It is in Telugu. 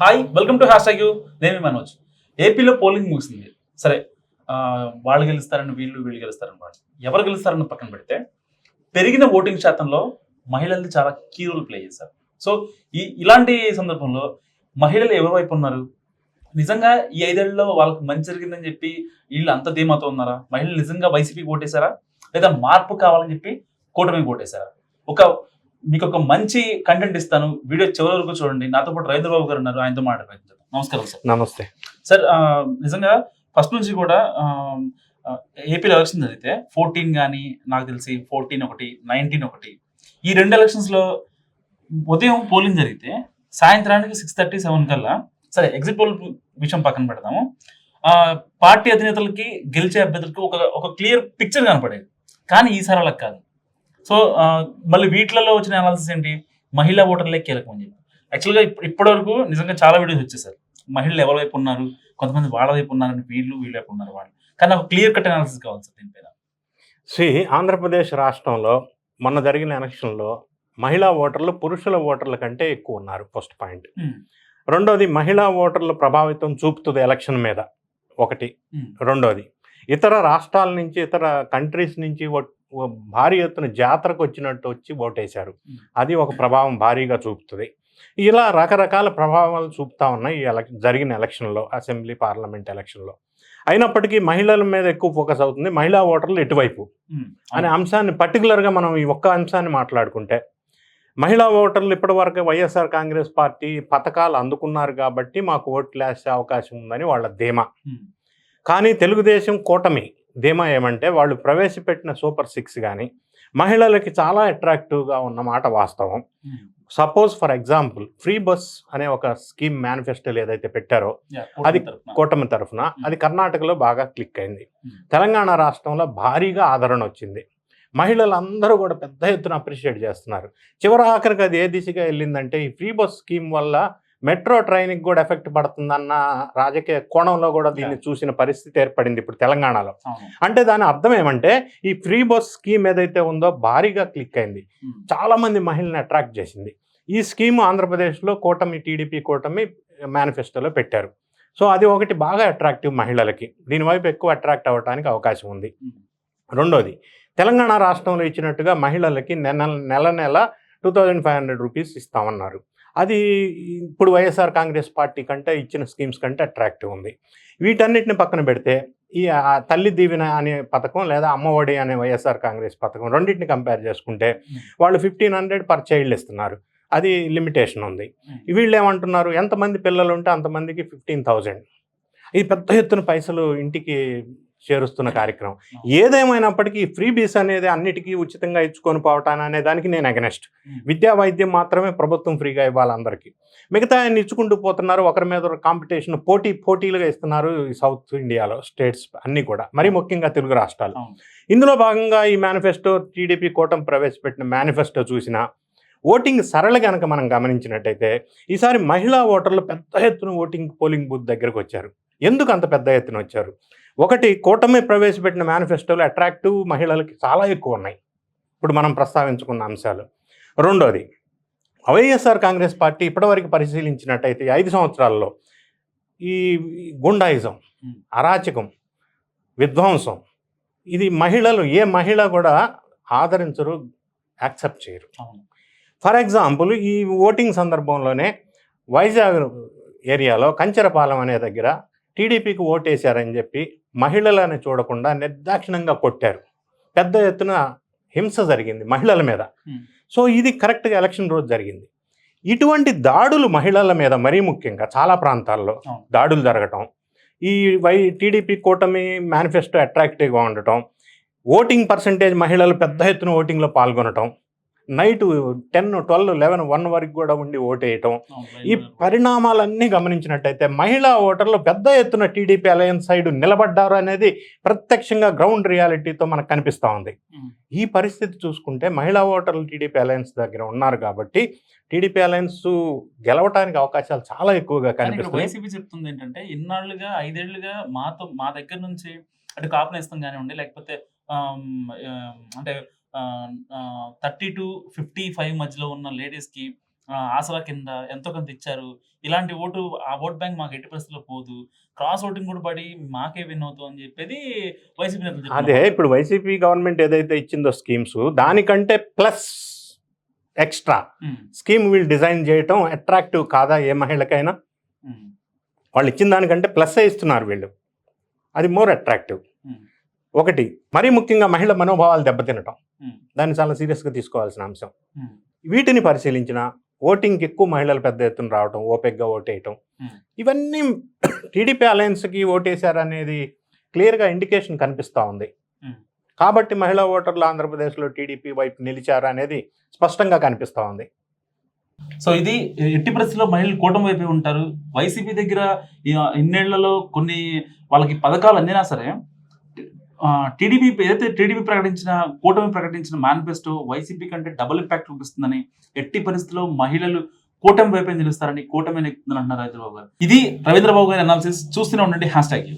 Hi welcome to hash you నేను మనోజ్. ఏపీలో పోలింగ్ ముగిసింది. సరే వాళ్ళు గెలుస్తారని వీళ్ళు వీళ్ళు గెలుస్తారని వాళ్ళు. ఎవరు గెలుస్తారని పక్కన పెడితే పెరిగిన ఓటింగ్ శాతంలో మహిళలు చాలా కీ రోల్ ప్లే చేశారు. సో ఈ ఇలాంటి సందర్భంలో మహిళలు ఎవరి వైపు ఉన్నారు? నిజంగా ఈ ఐదేళ్ళలో వాళ్ళకి మంచి జరిగిందని చెప్పి వీళ్ళు అంత ధీమాతో ఉన్నారా? మహిళలు నిజంగా వైసీపీ ఓటేశారా? లేదా మార్పు కావాలని చెప్పి కూటమి ఓటేశారా? ఒక మీకు ఒక మంచి కంటెంట్ ఇస్తాను. వీడియో చివరి వరకు చూడండి. నాతో పాటు రైతు బాబు గారు ఉన్నారు. ఆయనతో మాట్లాడలేదు నమస్కారం సార్. నమస్తే. సార్ నిజంగా ఫస్ట్ నుంచి కూడా ఏపీలో ఎలక్షన్ జరిగితే ఫోర్టీన్ కానీ నాకు తెలిసి ఫోర్టీన్ ఒకటి నైన్టీన్ ఒకటి ఈ రెండు ఎలక్షన్స్లో ఉదయం పోలింగ్ జరిగితే సాయంత్రానికి సిక్స్ థర్టీ సెవెన్ కల్లా సరే ఎగ్జిట్ పోల్ విషయం పక్కన పెడదాము. ఆ, పార్టీ అధినేతలకి గెలిచే అభ్యర్థులకి ఒక ఒక క్లియర్ పిక్చర్ కనపడేది. కానీ ఈసారి అలా కాదు. సో మళ్ళీ వీటిలలో వచ్చిన అనాలిసిస్ ఏంటి? మహిళా ఓటర్లే కీలకం అని చెప్పి. యాక్చువల్గా ఇప్పటి వరకు నిజంగా చాలా వీడియోస్ వచ్చేసారు. మహిళలు ఎవరి వైపు ఉన్నారు? కొంతమంది వాళ్ళ వైపు ఉన్నారని వీళ్ళు వీళ్ళ వైపు ఉన్నారు వాళ్ళు. కానీ ఒక క్లియర్ కట్ అనాలిసిస్ కావాలి సార్ దీనిపైన శ్రీ ఆంధ్రప్రదేశ్ రాష్ట్రంలో మొన్న జరిగిన ఎలక్షన్లో మహిళా ఓటర్లు పురుషుల ఓటర్ల కంటే ఎక్కువ ఉన్నారు. ఫస్ట్ పాయింట్ రెండోది మహిళా ఓటర్ల ప్రభావితం చూపుతుంది ఎలక్షన్ మీద. ఒకటి. రెండోది ఇతర రాష్ట్రాల నుంచి ఇతర కంట్రీస్ నుంచి భారీ ఎత్తున జాతరకు వచ్చినట్టు వచ్చి ఓటేశారు. అది ఒక ప్రభావం భారీగా చూపుతుంది. ఇలా రకరకాల ప్రభావాలు చూపుతా ఉన్నాయి ఈ ఎలక్ జరిగిన ఎలక్షన్లో అసెంబ్లీ పార్లమెంట్ ఎలక్షన్లో. అయినప్పటికీ మహిళల మీద ఎక్కువ ఫోకస్ అవుతుంది మహిళా ఓటర్లు ఎటువైపు? అనే అంశాన్ని పర్టికులర్గా మనం ఈ ఒక్క అంశాన్ని మాట్లాడుకుంటే మహిళా ఓటర్లు ఇప్పటివరకు వైఎస్ఆర్ కాంగ్రెస్ పార్టీ పథకాలు అందుకున్నారు కాబట్టి మాకు ఓట్లు వేసే అవకాశం ఉందని వాళ్ళ ధీమా. కానీ తెలుగుదేశం కూటమి ధీమా ఏమంటే వాళ్ళు ప్రవేశపెట్టిన సూపర్ సిక్స్ కానీ మహిళలకి చాలా అట్రాక్టివ్గా ఉన్న మాట వాస్తవం. ఉమ్. Suppose for example free bus అనే ఒక స్కీమ్ మేనిఫెస్టోలు ఏదైతే పెట్టారో అది కూటమి తరఫున అది కర్ణాటకలో బాగా క్లిక్ అయింది. Hmm. తెలంగాణ రాష్ట్రంలో భారీగా ఆదరణ వచ్చింది. మహిళలందరూ కూడా పెద్ద ఎత్తున అప్రిషియేట్ చేస్తున్నారు. చివరి ఆఖరికి అది ఏ దిశగా వెళ్ళిందంటే ఈ ఫ్రీ బస్ స్కీమ్ వల్ల మెట్రో ట్రైన్కి కూడా ఎఫెక్ట్ పడుతుందన్న రాజకీయ కోణంలో కూడా దీన్ని చూసిన పరిస్థితి ఏర్పడింది ఇప్పుడు తెలంగాణలో. అంటే దాని అర్థం ఏమంటే ఈ ఫ్రీ బస్ స్కీమ్ ఏదైతే ఉందో భారీగా క్లిక్ అయింది. ఉమ్, చాలా మంది మహిళల్ని అట్రాక్ట్ చేసింది. ఈ స్కీమ్ ఆంధ్రప్రదేశ్లో కూటమి టీడీపీ కూటమి మేనిఫెస్టోలో పెట్టారు. సో అది ఒకటి బాగా అట్రాక్టివ్ మహిళలకి. దీనివైపు ఎక్కువ అట్రాక్ట్ అవ్వడానికి అవకాశం ఉంది. ఉమ్, రెండోది తెలంగాణ రాష్ట్రంలో ఇచ్చినట్టుగా మహిళలకి నెల నెల నెల two thousand five hundred rupees ఇస్తామన్నారు. అది ఇప్పుడు వైఎస్ఆర్ కాంగ్రెస్ పార్టీ కంటే ఇచ్చిన స్కీమ్స్ కంటే అట్రాక్టివ్ ఉంది. వీటన్నిటిని పక్కన పెడితే ఈ తల్లి దీవెన అనే పథకం లేదా అమ్మఒడి అనే వైఎస్ఆర్ కాంగ్రెస్ పథకం రెండింటిని కంపేర్ చేసుకుంటే వాళ్ళు ఫిఫ్టీన్ హండ్రెడ్ పర్ చైల్డ్ ఇస్తున్నారు. అది లిమిటేషన్ ఉంది. ఉమ్. వీళ్ళు ఏమంటున్నారు? ఎంతమంది పిల్లలు ఉంటే అంతమందికి ఫిఫ్టీన్ థౌజండ్ ఇది పెద్ద ఎత్తున పైసలు ఇంటికి చేరుస్తున్న కార్యక్రమం. ఏదేమైనప్పటికీ ఫ్రీ బీస్ అనేది అన్నిటికీ ఉచితంగా ఇచ్చుకొని పోవటాన్ని అనే దానికి నేను అగనెస్ట్. ఉమ్. విద్యా వైద్యం మాత్రమే ప్రభుత్వం ఫ్రీగా ఇవ్వాలి అందరికీ. మిగతా ఆయన ఇచ్చుకుంటూ పోతున్నారు ఒకరి మీద కాంపిటీషన్ పోటీ పోటీలుగా ఇస్తున్నారు ఈ సౌత్ ఇండియాలో స్టేట్స్ అన్నీ కూడా. మరీ ముఖ్యంగా తెలుగు రాష్ట్రాలు. అవును. ఇందులో భాగంగా ఈ మేనిఫెస్టో టీడీపీ కూటమి ప్రవేశపెట్టిన మేనిఫెస్టో చూసిన ఓటింగ్ సరళ కనుక మనం గమనించినట్టయితే ఈసారి మహిళా ఓటర్లు పెద్ద ఎత్తున ఓటింగ్ పోలింగ్ బూత్ దగ్గరకు వచ్చారు ఎందుకు అంత పెద్ద ఎత్తున వచ్చారు? ఒకటి కూటమి ప్రవేశపెట్టిన మేనిఫెస్టోలు అట్రాక్టివ్ మహిళలకి చాలా ఎక్కువ ఉన్నాయి ఇప్పుడు మనం ప్రస్తావించుకున్న అంశాలు రెండోది వైఎస్ఆర్ కాంగ్రెస్ పార్టీ ఇప్పటివరకు పరిశీలించినట్టయితే ఐదు సంవత్సరాల్లో ఈ గుండాయిజం. అరాచకం విధ్వంసం ఇది మహిళలు ఏ మహిళ కూడా ఆదరించరు యాక్సెప్ట్ చేయరు. ఫర్ ఎగ్జాంపుల్ ఈ ఓటింగ్ సందర్భంలోనే వైజాగ్ ఏరియాలో కంచెరపాలెం అనే దగ్గర టీడీపీకి ఓటేశారని చెప్పి మహిళలని చూడకుండా నిర్దాక్షిణంగా కొట్టారు పెద్ద ఎత్తున హింస జరిగింది మహిళల మీద. సో ఇది కరెక్ట్గా ఎలక్షన్ రోజు జరిగింది ఇటువంటి దాడులు మహిళల మీద మరీ ముఖ్యంగా చాలా ప్రాంతాల్లో. దాడులు జరగటం ఈ వై టీడీపీ కూటమి మేనిఫెస్టో అట్రాక్టివ్గా ఉండటం ఓటింగ్ పర్సంటేజ్ మహిళలు పెద్ద ఎత్తున ఓటింగ్లో పాల్గొనటం night ten twelve eleven one వరకు కూడా ఉండి ఓటేయటం. ఈ పరిణామాలన్నీ గమనించినట్టయితే మహిళా ఓటర్లు పెద్ద ఎత్తున టీడీపీ అలయన్స్ సైడ్ నిలబడ్డారు అనేది ప్రత్యక్షంగా గ్రౌండ్ రియాలిటీతో మనకు కనిపిస్తూ ఉంది. ఈ పరిస్థితి చూసుకుంటే మహిళా ఓటర్లు టీడీపీ అలయన్స్ దగ్గర ఉన్నారు కాబట్టి టీడీపీ అలయన్స్ గెలవటానికి అవకాశాలు చాలా ఎక్కువగా కానీ ఇక్కడ కనిపిస్తాయి వైసీపీ చెప్తుంది ఏంటంటే ఇన్నాళ్ళుగా ఐదేళ్ళుగా మాతో మా దగ్గర నుంచి అంటే కాపు నేస్తం కానివ్వండి లేకపోతే అంటే థర్టీ టు ఫిఫ్టీ ఫైవ్ మధ్యలో ఉన్న లేడీస్కి ఆ, ఆసరా కింద ఎంతో కొంత ఇచ్చారు. ఇలాంటి ఓటు ఆ ఓట్ బ్యాంక్ మాకు ఎట్టి పరిస్థితుల్లో పోదు. క్రాస్ ఓటింగ్ కూడా పడి మాకే విన్ అవుతాం అని చెప్పేది వైసీపీ నేతలు. అదే ఇప్పుడు వైసీపీ గవర్నమెంట్ ఏదైతే ఇచ్చిందో స్కీమ్స్ దానికంటే ప్లస్ ఎక్స్ట్రా స్కీమ్ వీళ్ళు డిజైన్ చేయటం అట్రాక్టివ్ కాదా ఏ మహిళకైనా? ఉమ్, వాళ్ళు ఇచ్చిన దానికంటే ప్లస్ ఇస్తున్నారు వీళ్ళు. అది మోర్ అట్రాక్టివ్ Hmm. ఒకటి మరీ ముఖ్యంగా మహిళ మనోభావాలు దెబ్బతినటం. Hmm. దాన్ని చాలా సీరియస్గా తీసుకోవాల్సిన అంశం. ఉమ్, వీటిని పరిశీలించిన ఓటింగ్కి ఎక్కువ మహిళలు పెద్ద ఎత్తున రావటం ఓపెక్గా ఓటేయటం Hmm. ఇవన్నీ టీడీపీ అలయన్స్కి ఓటేశారనేది క్లియర్గా ఇండికేషన్ కనిపిస్తూ ఉంది. Hmm. కాబట్టి మహిళా ఓటర్లు ఆంధ్రప్రదేశ్లో టీడీపీ వైపు నిలిచారు అనేది స్పష్టంగా కనిపిస్తూ ఉంది. సో ఇది ఎట్టి పరిస్థితుల్లో మహిళలు కూటమి వైపే ఉంటారు. వైసీపీ దగ్గర ఇన్నేళ్ళలో కొన్ని వాళ్ళకి పథకాలు అందినా సరే టీడీపీ ఏదైతే టీడీపీ ప్రకటించిన కూటమి ప్రకటించిన మేనిఫెస్టో వైసీపీ కంటే డబుల్ ఇంపాక్ట్ చూపిస్తుందని ఎట్టి పరిస్థితుల్లో మహిళలు కూటమి వైపే నిలుస్తారని కూటమి నెక్కుతుందని అంటున్నారు రవీంద్రబాబు గారు. ఇది రవీంద్రబాబు గారి అనాలిసిస్ చూస్తూనే ఉండండి హ్యాష్ ట్యాగ్